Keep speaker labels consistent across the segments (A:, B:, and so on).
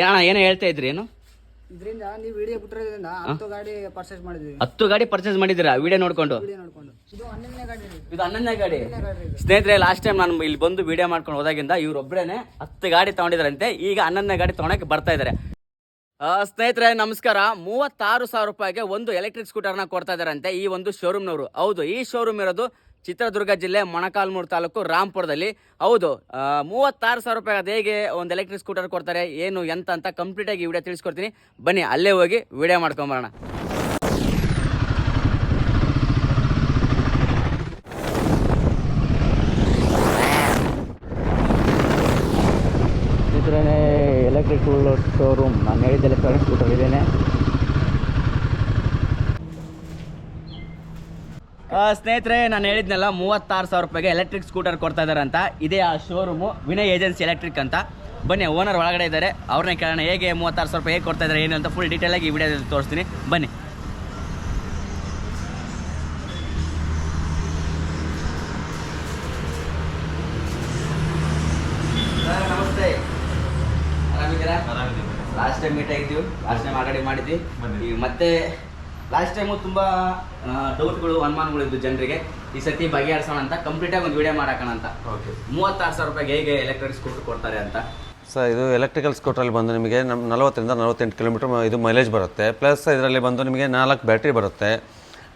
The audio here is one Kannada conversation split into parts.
A: ಅಣ್ಣ ಏನೋ ಹೇಳ್ತಾ ಇದ್ರಿ ಏನು?
B: ಇದರಿಂದ ನೀವು ವಿಡಿಯೋ ಬಿಟ್ಟಿರೋದ್ರಿಂದ ಹತ್ತು ಗಾಡಿ ಪರ್ಚೇಸ್ ಮಾಡಿದ್ವಿ.
A: ಹತ್ತು ಗಾಡಿ ಪರ್ಚೇಸ್ ಮಾಡಿದ್ದೀರಾ? ವಿಡಿಯೋ ನೋಡ್ಕೊಂಡು.
B: ವಿಡಿಯೋ ನೋಡ್ಕೊಂಡು. ಇದು ಹನ್ನೊಂದನೇ ಗಾಡಿ ರೀ
A: ಇದು ಹನ್ನೊಂದನೇ ಗಾಡಿ.
B: ಗಾಡಿ
A: ಸ್ನೇಹಿತರೆ ಲಾಸ್ಟ್ ಟೈಮ್ ನಾನು ಇಲ್ಲಿ ಬಂದು ವಿಡಿಯೋ ಮಾಡ್ಕೊಂಡು ಹೋದಾಗಿಂದ ಇವ್ರೊಬ್ರೇನೆ ಹತ್ತು ಗಾಡಿ ತಗೊಂಡಿದ್ರಂತೆ ಈಗ ಹನ್ನೊಂದನೇ ಗಾಡಿ ತಗೊಳಕ್ಕೆ ಬರ್ತಾ ಇದ್ದಾರೆ. ಆ, ಸ್ನೇಹಿತರೆ ನಮಸ್ಕಾರ. ಮೂವತ್ತಾರು ಸಾವಿರ ರೂಪಾಯಿಗೆ ಒಂದು ಎಲೆಕ್ಟ್ರಿಕ್ ಸ್ಕೂಟರ್ನ ಕೊಡ್ತಾ ಇದ್ದಾರಂತೆ ಈ ಒಂದು ಶೋರೂಮ್ನವರು ಹೌದು ಈ ಶೋರೂಮ್ ಇರೋದು ಚಿತ್ರದುರ್ಗ ಜಿಲ್ಲೆ ಮೊಣಕಾಲ್ಮೂರು ತಾಲೂಕು ರಾಂಪುರದಲ್ಲಿ ಹೌದು ಮೂವತ್ತಾರು ಸಾವಿರ ರೂಪಾಯಿ ಅದು ಹೇಗೆ ಒಂದು ಎಲೆಕ್ಟ್ರಿಕ್ ಸ್ಕೂಟರ್ ಕೊಡ್ತಾರೆ, ಏನು, ಎಂತ ಅಂತ ಕಂಪ್ಲೀಟಾಗಿ ವಿಡಿಯೋ ತಿಳಿಸ್ಕೊಡ್ತೀನಿ. ಬನ್ನಿ, ಅಲ್ಲೇ ಹೋಗಿ ವಿಡಿಯೋ ಮಾಡ್ಕೊಂಬರೋಣ. ಎಲೆಕ್ಟ್ರಿಕ್ ಶೋರೂಮ್ ನಾನು ಹೇಳಿದ್ದೆಲ್ಲ ಸ್ಕೂಟರ್ ಇದೇನೆ. ಸ್ನೇಹಿತರೆ ನಾನು ಹೇಳಿದ್ನಲ್ಲ ಮೂವತ್ತಾರು ಸಾವಿರ ರೂಪಾಯಿಗೆ ಎಲೆಕ್ಟ್ರಿಕ್ ಸ್ಕೂಟರ್ ಕೊಡ್ತಾ ಇದ್ದಾರೆ ಅಂತ. ಇದೇ ಆ ಶೋರೂಮು ವಿನಯ್ ಏಜೆನ್ಸಿ ಎಲೆಕ್ಟ್ರಿಕ್ ಅಂತ. ಬನ್ನಿ ಓನರ್ ಒಳಗಡೆ ಇದ್ದಾರೆ. ಅವ್ರನ್ನೇ ಕೇಳೋಣ ಹೇಗೆ ಮೂವತ್ತಾರು ಸಾವಿರ ರೂಪಾಯಿ ಹೇಗೆ ಕೊಡ್ತಾ ಇದ್ದಾರೆ ಏನು ಅಂತ ಫುಲ್ ಡೀಟೇಲಾಗಿ ಈ ವಿಡಿಯೋದಲ್ಲಿ ತೋರಿಸ್ತೀನಿ. ಬನ್ನಿ. ನಮಸ್ತೆ. ಆರಾಮಿದ್ದೀರಾ? ಲಾಸ್ಟ್ ಟೈಮ್ ಮೀಟ್ ಆಗಿದ್ದೀವಿ. ಲಾಸ್ಟ್ ಟೈಮ್ ಆಗಡೆ ಮಾಡಿದ್ವಿ. ಮತ್ತೆ ಲಾಸ್ಟ್ ಟೈಮು ತುಂಬ ಡೌಟ್ಗಳು ಅನುಮಾನಗಳು ಇದ್ದು ಜನರಿಗೆ. ಈ ಸತಿ ಬಗೆಹರಿಸೋಣ ಅಂತ ಕಂಪ್ಲೀಟಾಗಿ ಒಂದು ವಿಡಿಯೋ ಮಾಡಾಕೋಣ ಅಂತ. ಮೂವತ್ತಾರು ಸಾವಿರ ರೂಪಾಯಿಗೆ ಹೇಗೆ ಎಲೆಕ್ಟ್ರಿಕ್ ಸ್ಕೂಟರ್ ಕೊಡ್ತಾರೆ ಅಂತ.
C: ಸರ್ ಇದು ಎಲೆಕ್ಟ್ರಿಕಲ್ ಸ್ಕೂಟ್ರಲ್ಲಿ ಬಂದು ನಿಮಗೆ ನಮ್ಮ ನಲವತ್ತರಿಂದ ನಲವತ್ತೆಂಟು ಕಿಲೋಮೀಟ್ರ್ ಇದು ಮೈಲೇಜ್ ಬರುತ್ತೆ. ಪ್ಲಸ್ ಇದರಲ್ಲಿ ಬಂದು ನಿಮಗೆ ನಾಲ್ಕು ಬ್ಯಾಟ್ರಿ ಬರುತ್ತೆ.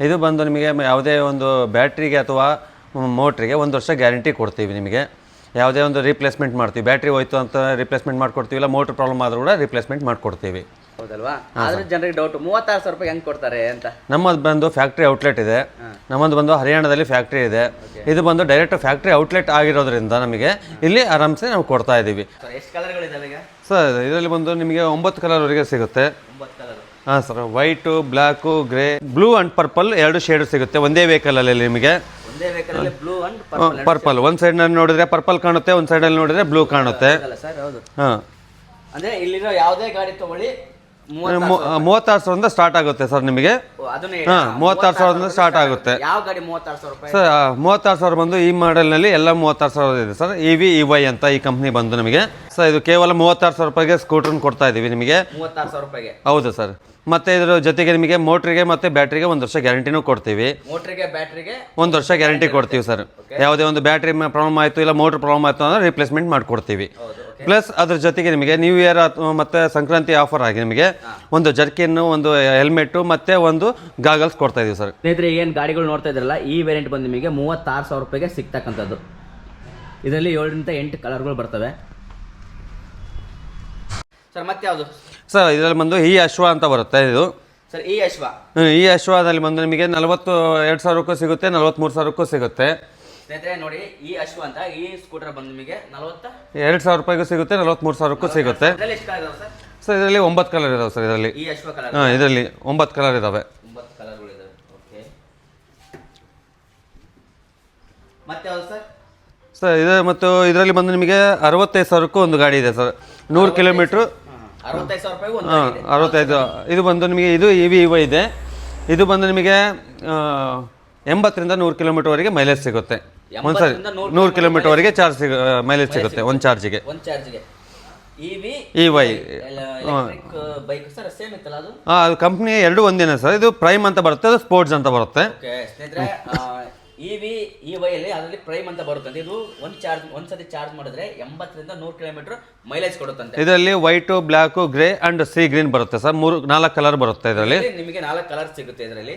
C: ಇದು ಬಂದು ನಿಮಗೆ ಮ- ಯಾವುದೇ ಒಂದು ಬ್ಯಾಟ್ರಿಗೆ ಅಥವಾ ಮೋಟ್ರಿಗೆ ಒಂದು ವರ್ಷ ಗ್ಯಾರಂಟಿ ಕೊಡ್ತೀವಿ ನಿಮಗೆ. ಯಾವುದೇ ಒಂದು ರೀಪ್ಲೇಸ್ಮೆಂಟ್ ಮಾಡ್ತೀವಿ. ಬ್ಯಾಟ್ರಿ ಹೋಯ್ತು ಅಂತ ರೀಪ್ಲೇಸ್ಮೆಂಟ್ ಮಾಡಿಕೊಡ್ತೀವಿ ಇಲ್ಲ ಮೋಟ್ರ್ ಪ್ರಾಬ್ಲಮ್ ಆದರೂ ಕೂಡ ರೀಪ್ಲೇಸ್ಮೆಂಟ್ ಮಾಡಿಕೊಡ್ತೀವಿ.
A: ಹೌದಲ್ವಾ? ಆದ್ರೆ ಜನರಿಗೆ ಡೌಟ್ ಮೂವತ್ತಾರು ಸಾವಿರ ರೂಪಾಯಿ ಹೆಂಗೆ ಕೊಡ್ತಾರೆ ಅಂತ?
C: ನಮ್ಮದು ಬಂದು ಫ್ಯಾಕ್ಟ್ರಿ ಔಟ್ಲೆಟ್ ಇದೆ. ನಮ್ಮದು ಬಂದು ಹರಿಯಾಣದಲ್ಲಿ ಫ್ಯಾಕ್ಟ್ರಿ ಇದೆ. ಇದು ಬಂದು ಡೈರೆಕ್ಟ್ ಫ್ಯಾಕ್ಟ್ರಿ ಔಟ್ಲೆಟ್ ಆಗಿರೋದ್ರಿಂದ ನಮಗೆ ಇಲ್ಲಿ ಆರಾಮ್ಸೆ ನಾವು ಕೊಡ್ತಾ ಇದ್ದೀವಿ.
A: ಸರ್ ಎಷ್ಟು ಕಲರ್ಗಳಿದಾವೆ ಈಗ?
C: ಸರ್ ಇದರಲ್ಲಿ ಬಂದು ನಿಮಗೆ ಒಂಬತ್ತು ಕಲರ್ವರೆಗೆ ಸಿಗುತ್ತೆ.
A: ಒಂಬತ್ತು ಕಲರ್
C: ಹಾಂ sir white black grey blue and purple ಎರಡು ಶೇಡ್ ಸಿಗುತ್ತೆ ಒಂದೇ ವೆಹಿಕಲಲ್ಲಿ ನಿಮಗೆ.
A: ಒಂದೇ ಬೇಕಾದ್ರೆ ಬ್ಲೂ ಅಂಡ್ ಪರ್ಪಲ್
C: ಒಂದ್ ಒಂದು ಸೈಡ್ನಲ್ಲಿ ನೋಡಿದ್ರೆ ಪರ್ಪಲ್ ಕಾಣುತ್ತೆ ಒಂದು ಸೈಡಲ್ಲಿ ನೋಡಿದ್ರೆ ಬ್ಲೂ ಕಾಣುತ್ತೆ. ಹಾಂ.
A: ಅಂದ್ರೆ ಇಲ್ಲಿರೋ ಯಾವುದೇ ಗಾಡಿ ತಗೊಳ್ಳಿ ಮೂವತ್ತಾರು
C: ಸಾವಿರದಿಂದ ಸ್ಟಾರ್ಟ್ ಆಗುತ್ತೆ ಸರ್ ನಿಮಗೆ. ಹಾಂ ಮೂವತ್ತಾರು ಸಾವಿರದಿಂದ ಸ್ಟಾರ್ಟ್ ಆಗುತ್ತೆ.
A: ಯಾವ ಗಾಡಿ ಮೂವತ್ತಾರು ಸಾವಿರ ರೂಪಾಯಿ?
C: ಸರ್ ಮೂವತ್ತಾರು ಸಾವಿರ ಬಂದು ಈ ಮಾಡೆಲ್ನಲ್ಲಿ ಎಲ್ಲ ಮೂವತ್ತಾರು ಸಾವಿರ ಇದೆ sir. E V E Y ಅಂತ ಈ ಕಂಪ್ನಿ ಬಂದು ನಿಮಗೆ. ಸರ್ ಇದು ಕೇವಲ ಮೂವತ್ತಾರು ಸಾವಿರ ರೂಪಾಯಿಗೆ ಸ್ಕೂಟ್ರನ್ನ ಕೊಡ್ತಾ ಇದ್ದೀವಿ ನಿಮಗೆ.
A: ಮೂವತ್ತಾರು ಸಾವಿರ ರೂಪಾಯಿಗೆ?
C: ಹೌದು ಸರ್. ಮತ್ತೆ ಇದ್ರ ಜೊತೆಗೆ ನಿಮಗೆ ಮೋಟ್ರಿಗೆ ಮತ್ತೆ ಬ್ಯಾಟ್ರಿಗೆ ಒಂದು ವರ್ಷ ಗ್ಯಾರಂಟಿನೂ ಕೊಡ್ತೀವಿ.
A: ಮೋಟ್ರಿಗೆ ಬ್ಯಾಟ್ರಿಗೆ
C: ಒಂದು ವರ್ಷ ಗ್ಯಾರಂಟಿ ಕೊಡ್ತೀವಿ ಸರ್. ಯಾವುದೇ ಒಂದು ಬ್ಯಾಟ್ರಿ ಪ್ರಾಬ್ಲಮ್ ಆಯಿತು ಇಲ್ಲ ಮೋಟ್ರ್ ಪ್ರಾಬ್ಲಮ್ ಆಯಿತು ಅಂದ್ರೆ ರಿಪ್ಲೇಸ್ಮೆಂಟ್ ಮಾಡಿಕೊಡ್ತೀವಿ. ಪ್ಲಸ್ ಅದ್ರ ಜೊತೆಗೆ ನಿಮಗೆ ನ್ಯೂ ಇಯರ್ ಮತ್ತು ಸಂಕ್ರಾಂತಿ ಆಫರ್ ಆಗಿ ನಿಮಗೆ ಒಂದು ಜರ್ಕಿನ್ ಒಂದು ಹೆಲ್ಮೆಟ್ ಮತ್ತೆ ಒಂದು ಗಾಗಲ್ಸ್ ಕೊಡ್ತಾ ಇದೀವಿ ಸರ್
A: ಸ್ನೇಹಿತರೆ ಏನು ಗಾಡಿಗಳು ನೋಡ್ತಾ ಇದ್ರಲ್ಲ ಈ ವೇರಿಯಂಟ್ ಬಂದು ನಿಮಗೆ ಮೂವತ್ತಾರು ಸಾವಿರ ರೂಪಾಯಿಗೆ ಸಿಗ್ತಕ್ಕಂಥದ್ದು. ಇದರಲ್ಲಿ ಏಳರಿಂದ ಎಂಟು ಕಲರ್ಗಳು ಬರ್ತವೆ. ಸರ್ ಮತ್ತೆ ಯಾವುದು?
C: ಸರ್ ಇದರಲ್ಲಿ ಬಂದು ಈ ಅಶ್ವ ಅಂತ ಬರುತ್ತೆ ಇದು.
A: ಸರ್ ಈ ಅಶ್ವ.
C: ಈ ಅಶ್ವದಲ್ಲಿ ಬಂದು ನಿಮಗೆ ನಲವತ್ತು ಎರಡು ಸಾವಿರಕ್ಕೂ ಸಿಗುತ್ತೆ ನಲವತ್ತ್ಮೂರು ಸಾವಿರಕ್ಕೂ ಸಿಗುತ್ತೆ.
A: ಸ್ನೇಹಿತರೆ ನೋಡಿ ಈ ಅಶ್ವ ಅಂತ ಈ ಸ್ಕೂಟರ್ ಬಂದು ನಿಮಗೆ ನಲವತ್ತ?
C: ಎರಡು ಸಾವಿರ ರೂಪಾಯಿಗೂ ಸಿಗುತ್ತೆ ನಲವತ್ತ್ಮೂರು ಸಾವಿರಕ್ಕೂ ಸಿಗುತ್ತೆ.
A: ಇದರಲ್ಲಿ ಎಷ್ಟು ಕಲರ್ ಇದಾವೆ ಸರ್?
C: ಸರ್ ಇದರಲ್ಲಿ ಒಂಬತ್ತು ಕಲರ್ ಇದಾವೆ ಸರ್ ಇದರಲ್ಲಿ.
A: ಈ ಅಶ್ವ ಕಲರ್
C: ಹಾಂ ಇದರಲ್ಲಿ ಒಂಬತ್ತು ಕಲರ್ ಇದಾವೆ.
A: ಒಂಬತ್ತು ಕಲರ್ಗಳು ಇದಾವೆ. ಓಕೆ ಮತ್ತೆ ಯಾವುದು ಸರ್?
C: ಸರ್ ಇದು ಮತ್ತು ಇದರಲ್ಲಿ ಬಂದು ನಿಮಗೆ ಅರವತ್ತೈದು ಸಾವಿರಕ್ಕೂ ಒಂದು ಗಾಡಿ ಇದೆ ಸರ್. ನೂರು ಕಿಲೋಮೀಟ್ರು.
A: ಅರವತ್ತೈದು ಸಾವಿರ ರೂಪಾಯಿ ಒಂದು
C: ಹಾಂ ಅರವತ್ತೈದು. ಇದು ಬಂದು ನಿಮಗೆ ಇದು ಇ ವಿ ಇವ ಇದೆ. ಇದು ಬಂದು ನಿಮಗೆ ಆ, ಎಂಬತ್ತರಿಂದ ನೂರು ಕಿಲೋಮೀಟರ್ವರೆಗೆ ಮೈಲೇಜ್ ಸಿಗುತ್ತೆ. ಒಂದು ಸರಿ
A: ಎಂಬತ್ತರಿಂದ ನೂರು
C: ಕಿಲೋಮೀಟರ್ ಕಿಲೋಮೀಟರ್ವರೆಗೆ ಚಾರ್ಜ್ ಸಿಗ ಮೈಲೇಜ್ ಸಿಗುತ್ತೆ ಒಂದು ಚಾರ್ಜಿಗೆ.
A: ಒಂದು ಚಾರ್ಜ್ಗೆ.
C: E Y
A: bike sir same ಇತ್ತಲ್ಲ ಅದು?
C: ಹಾಂ ಅದು ಕಂಪ್ನಿ ಎರಡು ಒಂದೇನೆ ಸರ್. ಇದು ಪ್ರೈಮ್ ಅಂತ ಬರುತ್ತೆ ಅದು ಸ್ಪೋರ್ಟ್ಸ್ ಅಂತ ಬರುತ್ತೆ.
A: ಸ್ನೇಹಿತರೆ ಇವಿ ಈ ವೈಯಲ್ಲಿ ಅದರಲ್ಲಿ ಪ್ರೈಮ್ ಅಂತ ಬರುತ್ತಂತೆ. ಇದು ಒಂದು ಚಾರ್ಜ್ ಒಂದ್ಸತಿ ಚಾರ್ಜ್ ಮಾಡಿದ್ರೆ ಎಂಬತ್ತರಿಂದ ನೂರು ಕಿಲೋಮೀಟರ್ ಮೈಲೇಜ್ ಕೊಡುತ್ತಂತೆ.
C: ಇದರಲ್ಲಿ white black grey and sea green ಬರುತ್ತೆ ಸರ್. ಮೂರು ನಾಲ್ಕು ಕಲರ್ ಬರುತ್ತೆ ಇದರಲ್ಲಿ.
A: ನಿಮಗೆ ನಾಲ್ಕು ಕಲರ್ ಸಿಗುತ್ತೆ ಇದರಲ್ಲಿ.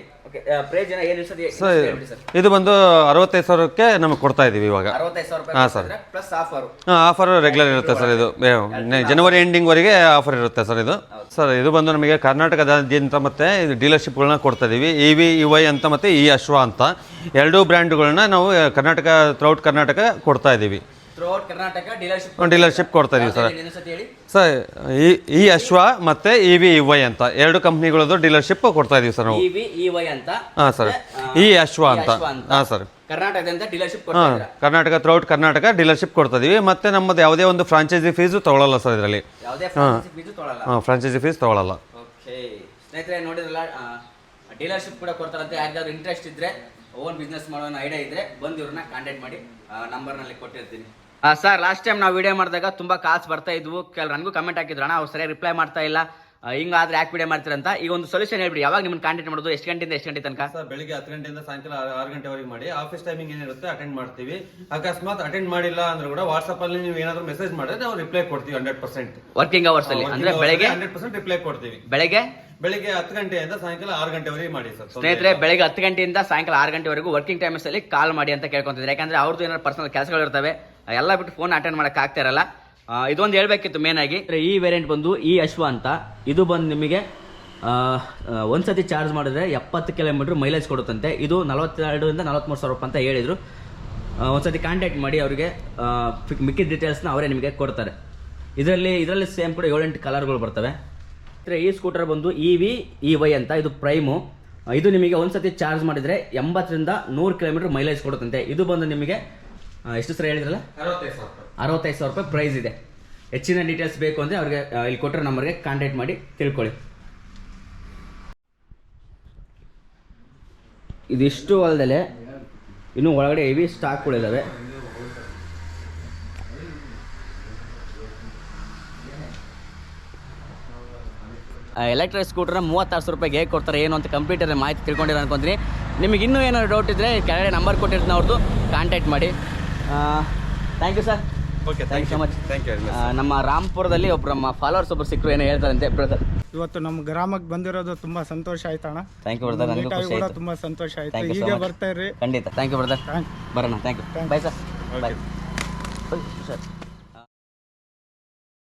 A: ಪ್ರೈಸ್ ಏನು ಇರ್ತದೆ ಹೇಳಿ ಸರ್.
C: ಇದು ಬಂದು ಅರವತ್ತೈದು ಸಾವಿರಕ್ಕೆ ನಮಗೆ ಕೊಡ್ತಾ ಇದೀವಿ ಇವಾಗ.
A: ಅರವತ್ತೈದು ಸಾವಿರ ರೂಪಾಯಿ ಪ್ಲಸ್ ಆಫರ್
C: ಹಾಂ ಆಫರ್ ರೆಗ್ಯುಲರ್ ಇರುತ್ತೆ ಸರ್ ಇದು. ಜನವರಿ ಎಂಡಿಂಗ್ ಜನವರಿ ಎಂಡಿಂಗ್ವರೆಗೆ ಆಫರ್ ಇರುತ್ತೆ ಸರ್ ಇದು. ಸರ್ ಇದು ಬಂದು ನಮಗೆ ಕರ್ನಾಟಕದಾದ್ಯಂತ ಮತ್ತೆ ಇದು ಡೀಲರ್ಶಿಪ್ಗಳನ್ನ ಕೊಡ್ತಾ ಇದೀವಿ ಇ ವಿ ಇ ವೈ ಅಂತ ಮತ್ತೆ ಇ ಅಶ್ವ ಅಂತ. ಎರಡೂ ಬ್ರ್ಯಾಂಡ್ಗಳನ್ನ ನಾವು ಆ, ಕರ್ನಾಟಕ ಥ್ರೌಟ್ ಕರ್ನಾಟಕ ಕೊಡ್ತಾ ಇದ್ದೀವಿ.
A: ಕರ್ನಾಟಕ ಡೀಲರ್ಶಿಪ್
C: ಕೊಡ್ತಾ ಇದೀವಿ ಸರ್. ಸರ್ ಈ ಈ ಅಶ್ವ ಮತ್ತೆ ಇ ವಿ ಇ ವೈ ಅಂತ ಎರಡು ಕಂಪ್ನಿಗಳದ್ದು ಡೀಲರ್ಶಿಪ್ ಕೊಡ್ತಾ ಇದೀವಿ ಸರ್ ನಾವು.
A: ಇ ವೈ ಅಂತ
C: ಹಾಂ ಸರ್. ಈ ಅಶ್ವ ಅಂತ.
A: ಅಶ್ವ ಅಂತ.
C: ಹಾಂ ಸರ್.
A: ಕರ್ನಾಟಕದಿಂದ ಡೀಲರ್ಶಿಪ್
C: ಹಾಂ ಕರ್ನಾಟಕ ಥ್ರೌಟ್ ಕರ್ನಾಟಕ ಡೀಲರ್ಶಿಪ್ ಕೊಡ್ತಾ ಇದೀವಿ. ಮತ್ತೆ ನಮ್ಮದು ಯಾವುದೇ ಒಂದು ಫ್ರಾಂಚೈಸಿ ಫೀಸು ತಗೊಳ್ಳಲ್ಲ ಸರ್ ಇದರಲ್ಲಿ.
A: ಯಾವುದೇ ಫ್ರಾಂಚೈಸಿ ಫೀಸು ತೊಗೊಳಲ್ಲ.
C: ಹಾಂ ಫ್ರಾಂಚೈಸಿ ಫೀಸ್ ತಗೊಳ್ಳಲ್ಲ
A: ಓಕೆ. ಸ್ನೇಹಿತರೆ ನೋಡಿದ್ರಲ್ಲ ಡೀಲರ್ಶಿಪ್ ಕೂಡ ಕೊಡ್ತಾರಂತೆ. ಯಾರಿಗಾದ್ರು ಇಂಟ್ರೆಸ್ಟ್ ಇದ್ರೆ ಓನ್ ಬಿಸ್ನೆಸ್ ಮಾಡೋ ಐಡಿಯಾ ಇದ್ರೆ ಬಂದು ಇವ್ರನ್ನ ಕಾಂಟ್ಯಾಕ್ಟ್ ಮಾಡಿ ನಂಬರ್ನಲ್ಲಿ ಕೊಟ್ಟಿರ್ತೀನಿ. ಸರ್ ಲಾಸ್ಟ್ ಟೈಮ್ ನಾವು ವಿಡಿಯೋ ಮಾಡಿದಾಗ ತುಂಬಾ ಕಾಸ್ ಬರ್ತಾ ಇದ್ವು. ಕೆಲ ನನಗೂ ಕಮೆಂಟ್ ಹಾಕಿದ್ರು ಅಣ್ಣ ಅವ್ರು ಸರಿಯಾಗಿ ರಿಪ್ಲೈ ಮಾಡ್ತಾ ಇಲ್ಲ. ಹಿಂಗಾದ್ರೆ ಯಾಕೆ ವಿಡಿಯೋ ಮಾಡ್ತೀರಂತ? ಈಗ ಒಂದು ಸೊಲ್ಯೂಷನ್ ಹೇಳ್ಬಿಡಿ ಯಾವಾಗ ನಿಮ್ಮನ್ನ ಕಾಂಟ್ಯಾಕ್ಟ್ ಮಾಡೋದು? ಎಷ್ಟು ಗಂಟೆಯಿಂದ ಎಷ್ಟು ಗಂಟೆ ತನಕ?
C: ಸರ್ ಬೆಳಿಗ್ಗೆ ಹತ್ತು ಗಂಟೆಯಿಂದ ಸಾಯಂಕಾಲ ಆರು- ಆರು ಗಂಟೆವರೆಗೆ ಮಾಡಿ. ಆಫೀಸ್ ಟೈಮಿಂಗ್ ಏನಿರುತ್ತೆ ಅಟೆಂಡ್ ಮಾಡ್ತೀವಿ. ಅಕಸ್ಮಾತ್ ಅಟೆಂಡ್ ಮಾಡಿಲ್ಲ ಅಂದ್ರೆ ಕೂಡ ವಾಟ್ಸ್ಆಪ್ ಅಲ್ಲಿ ನೀವು ಏನಾದ್ರು ಮೆಸೇಜ್ ಮಾಡಿದ್ರೆ ನಾವು ರಿಪ್ಲೈ ಕೊಡ್ತೀವಿ ಹಂಡ್ರೆಡ್ ಪರ್ಸೆಂಟ್
A: ವರ್ಕಿಂಗ್ ಅವರ್ಸ್ ಅಲ್ಲಿ. ಅಂದ್ರೆ ಬೆಳಗ್ಗೆ?
C: ಹಂಡ್ರೆಡ್ ಪರ್ಸೆಂಟ್ ರಿಪ್ಲೈ ಕೊಡ್ತೀವಿ.
A: ಬೆಳಗ್ಗೆ?
C: ಬೆಳಿಗ್ಗೆ ಹತ್ತು ಗಂಟೆಯಿಂದ ಸಾಯಂಕಾಲ ಆರು ಗಂಟೆವರೆಗೆ ಮಾಡಿ ಸರ್
A: ಸ್ನೇಹಿತರೆ ಬೆಳಗ್ಗೆ ಹತ್ತು ಗಂಟೆಯಿಂದ ಸಾಯಂಕಾಲ ಆರು ಗಂಟೆವರೆಗೂ ವರ್ಕಿಂಗ್ ಟೈಮ್ಸ್ ಅಲ್ಲಿ ಕಾಲ್ ಮಾಡಿ ಅಂತ ಕೇಳ್ಕೊಂತಿದ್ರೆ ಯಾಕಂದ್ರೆ ಅವ್ರದ್ದು ಏನಾದ್ರು ಪರ್ಸನಲ್ ಕೆಲಸಗಳು ಇರ್ತವೆ ಎಲ್ಲ ಬಿಟ್ಟು ಫೋನ್ ಅಟೆಂಡ್ ಮಾಡಕ್ ಆಗ್ತಾ ಇರಲ್ಲ. ಇದೊಂದು ಹೇಳ್ಬೇಕಿತ್ತು ಮೇನ್ ಆಗಿ. ಅಂದ್ರೆ ಈ ವೇರಿಯಂಟ್ ಬಂದು ಈ ಅಶ್ವ ಅಂತ. ಇದು ಬಂದು ನಿಮಗೆ ಒಂದ್ಸತಿ ಚಾರ್ಜ್ ಮಾಡಿದ್ರೆ ಎಪ್ಪತ್ತು ಕಿಲೋಮೀಟರ್ ಮೈಲೇಜ್ ಕೊಡುತ್ತಂತೆ. ಇದು ನಲವತ್ತೆರಡರಿಂದ ನಲವತ್ಮೂರು ಸಾವಿರ ರೂಪಾಯಿ ಅಂತ ಹೇಳಿದ್ರು. ಒಂದ್ಸತಿ ಕಾಂಟ್ಯಾಕ್ಟ್ ಮಾಡಿ ಅವರಿಗೆ ಮಿಕ್ಕಿದ ಡೀಟೇಲ್ಸ್ನ ಅವರೇ ನಿಮಗೆ ಕೊಡ್ತಾರೆ. ಇದರಲ್ಲಿ ಇದರಲ್ಲಿ ಸೇಮ್ ಕೂಡ ಏಳೆಂಟು ಕಲರ್ಗಳು ಬರ್ತವೆ. ಅಂದರೆ ಈ ಸ್ಕೂಟರ್ ಬಂದು ಇ ವಿ ಇ ವೈ ಅಂತ, ಇದು ಪ್ರೈಮು ಇದು ನಿಮಗೆ ಒಂದ್ಸತಿ ಚಾರ್ಜ್ ಮಾಡಿದ್ರೆ ಎಂಬತ್ತರಿಂದ ನೂರು ಕಿಲೋಮೀಟರ್ ಮೈಲೇಜ್ ಕೊಡುತ್ತಂತೆ. ಇದು ಬಂದು ನಿಮಗೆ ಎಷ್ಟು ಸರ್ ಹೇಳಿದ್ರಲ್ಲ?
C: ಅರವತ್ತೈದು ಸಾವಿರ
A: ರೂಪಾಯಿ. ಪ್ರೈಸ್ ಇದೆ. ಹೆಚ್ಚಿನ ಡೀಟೇಲ್ಸ್ ಬೇಕು ಅಂದರೆ ಅವ್ರಿಗೆ ಇಲ್ಲಿ ಕೊಟ್ಟರೆ ನಂಬರ್ಗೆ ಕಾಂಟ್ಯಾಕ್ಟ್ ಮಾಡಿ ತಿಳ್ಕೊಳ್ಳಿ. ಇದಿಷ್ಟು ಹೊಲದಲ್ಲಿ ಇನ್ನೂ ಒಳಗಡೆ ಹೆವಿ ಸ್ಟಾಕ್ಗಳಿದ್ದಾವೆ ಎಲೆಕ್ಟ್ರಿಕ್ ಸ್ಕೂಟರ್ನ ಮೂವತ್ತಾರು ಸಾವಿರ ರೂಪಾಯಿಗೆ ಹೇಗೆ ಕೊಡ್ತಾರೆ ಏನು ಅಂತ ಕಂಪ್ಯೂಟರ್ ಮಾಹಿತಿ ತಿಳ್ಕೊಂಡಿರೋ ಅನ್ಕೊಂತೀನಿ. ನಿಮಗೆ ಇನ್ನೂ ಏನಾದ್ರು ಡೌಟ್ ಇದ್ದರೆ ಕೆಳಗಡೆ ನಂಬರ್ ಕೊಟ್ಟಿರ್ತೀನಿ ಅವ್ರದ್ದು ಕಾಂಟ್ಯಾಕ್ಟ್ ಮಾಡಿ. Thank you sir
C: okay
A: thank you so much
C: thank you
A: ನಮ್ಮ ರಾಮ್ಪುರದಲ್ಲಿ ಒಬ್ಬರು ನಮ್ಮ ಫಾಲೋವರ್ಸ್ ಒಬ್ಬರು ಸಿಕ್ಕರು ಏನೋ ಹೇಳ್ತಾರಂತೆ ಬ್ರದರ್
D: ಇವತ್ತು ನಮ್ಮ ಗ್ರಾಮಕ್ಕೆ ಬಂದಿರೋದು ತುಂಬಾ ಸಂತೋಷ ಆಯ್ತಣ್ಣ.
A: ಥ್ಯಾಂಕ್ ಯು ಬ್ರದರ್ ನನಗೆ ಖುಷಿ
D: ಕೂಡ
A: ಆಯಿತು.
D: ತುಂಬಾ ಸಂತೋಷ ಆಯ್ತು.
A: ಈಗ
D: ಹೀಗೆ ಬರ್ತಾ ಇರಿ
A: ಖಂಡಿತ. ಥ್ಯಾಂಕ್ ಯು ಬ್ರದರ್ ಬರೋಣ. Thank you bye sir bye sir